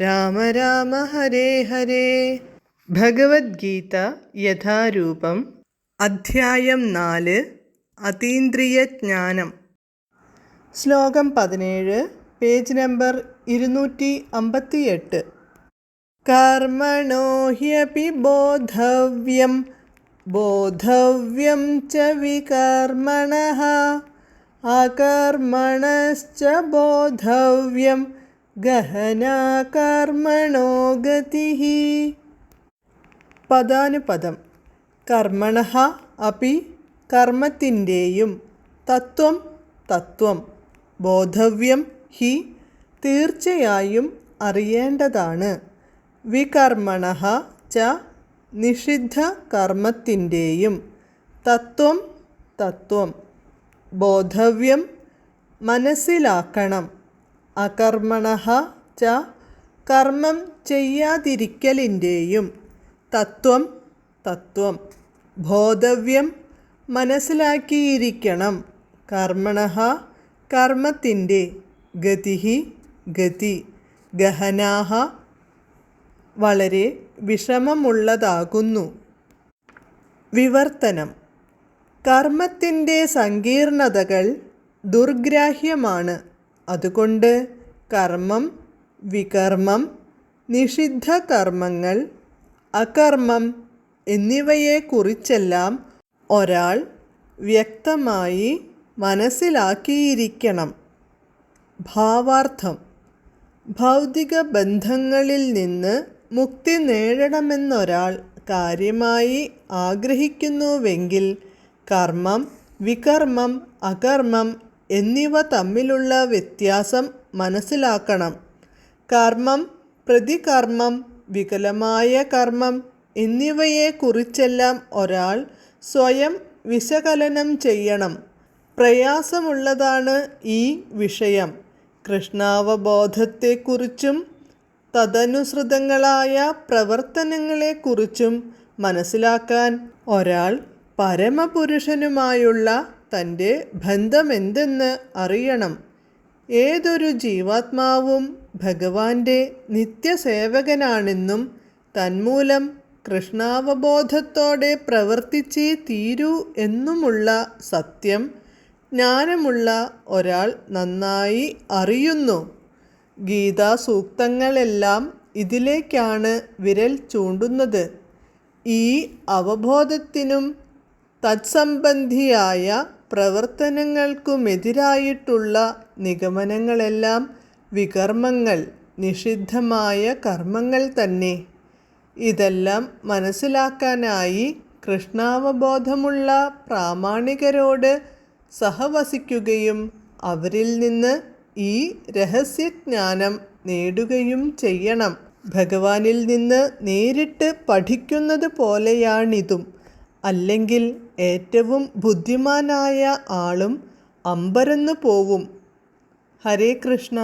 രാമ രാമ ഹരേ ഹരേ. ഭഗവത്ഗീത യഥാരൂപം അധ്യായം നാല് അതീന്ദ്രിയ ജ്ഞാനം. ശ്ലോകം പതിനേഴ് പേജ് നമ്പർ ഇരുന്നൂറ്റി അമ്പത്തിയെട്ട്. കർമ്മണോ ഹ്യപി ബോധവ്യം ബോധവ്യം ച വികർമ്മണ അകർമ്മണശ്ച ബോധവ്യം. ഗഹനാ ഗതി? പദാനുപദം. കർമ്മണ അപി കർമ്മത്തിന്റെയും തത്വം തത്വം. ബോധവ്യം ഹി തീർച്ചയായും അറിയേണ്ടതാണ്. വികർമ്മണ ച നിഷിദ്ധ കർമ്മത്തിന്റെയും തത്വം തത്വം. ബോധവ്യം മനസ്സിലാക്കണം. അകർമ്മണ ച കർമ്മം ചെയ്യാതിരിക്കലിന്റെയും തത്വം തത്വം ബോധവ്യം മനസ്സിലാക്കിയിരിക്കണം. കർമ്മണ കർമ്മത്തിന്റെ ഗതി ഗതി ഗഹനാഹ വളരെ വിഷമമുള്ളതാകുന്നു. വിവർത്തനം. കർമ്മത്തിന്റെ സങ്കീർണതകൾ ദുർഗ്രാഹ്യമാണ്. അതുകൊണ്ട് കർമ്മം വികർമ്മം നിഷിദ്ധ കർമ്മങ്ങൾ അകർമ്മം എന്നിവയെക്കുറിച്ചെല്ലാം ഒരാൾ വ്യക്തമായി മനസ്സിലാക്കിയിരിക്കണം. ഭാവാർത്ഥം. ഭൗതിക ബന്ധങ്ങളിൽ നിന്ന് മുക്തി നേടണമെന്നൊരാൾ കാര്യമായി ആഗ്രഹിക്കുന്നുവെങ്കിൽ കർമ്മം വികർമ്മം അകർമ്മം എന്നിവ തമ്മിലുള്ള വ്യത്യാസം മനസ്സിലാക്കണം. കർമ്മം പ്രതികർമ്മം വികലമായ കർമ്മം എന്നിവയെക്കുറിച്ചെല്ലാം ഒരാൾ സ്വയം വിശകലനം ചെയ്യണം. പ്രയാസമുള്ളതാണ് ഈ വിഷയം. കൃഷ്ണാവബോധത്തെക്കുറിച്ചും തദനുസൃതങ്ങളായ പ്രവർത്തനങ്ങളെക്കുറിച്ചും മനസ്സിലാക്കാൻ ഒരാൾ പരമപുരുഷനുമായുള്ള തന്റെ ബന്ധമെന്തെന്ന് അറിയണം. ഏതൊരു ജീവാത്മാവും ഭഗവാന്റെ നിത്യസേവകനാണെന്നും തന്മൂലം കൃഷ്ണാവബോധത്തോടെ പ്രവർത്തിച്ചേ തീരൂ എന്നുമുള്ള സത്യം ജ്ഞാനമുള്ള ഒരാൾ നന്നായി അറിയുന്നു. ഗീതാസൂക്തങ്ങളെല്ലാം ഇതിലേക്കാണ് വിരൽ ചൂണ്ടുന്നത്. ഈ അവബോധത്തിനും തത്സംബന്ധിയായ പ്രവർത്തനങ്ങൾക്കുമെതിരായിട്ടുള്ള നിഗമനങ്ങളെല്ലാം വികർമ്മങ്ങൾ നിഷിദ്ധമായ കർമ്മങ്ങൾ തന്നെ. ഇതെല്ലാം മനസ്സിലാക്കാനായി കൃഷ്ണാവബോധമുള്ള പ്രാമാണികരോട് സഹവസിക്കുകയും അവരിൽ നിന്ന് ഈ രഹസ്യജ്ഞാനം നേടുകയും ചെയ്യണം. ഭഗവാനിൽ നിന്ന് നേരിട്ട് പഠിക്കുന്നത് പോലെയാണിതും അല്ലെങ്കിൽ ഏറ്റവും ബുദ്ധിമാനായ ആളും അമ്പരന്നു പോവും. ഹരേ കൃഷ്ണ.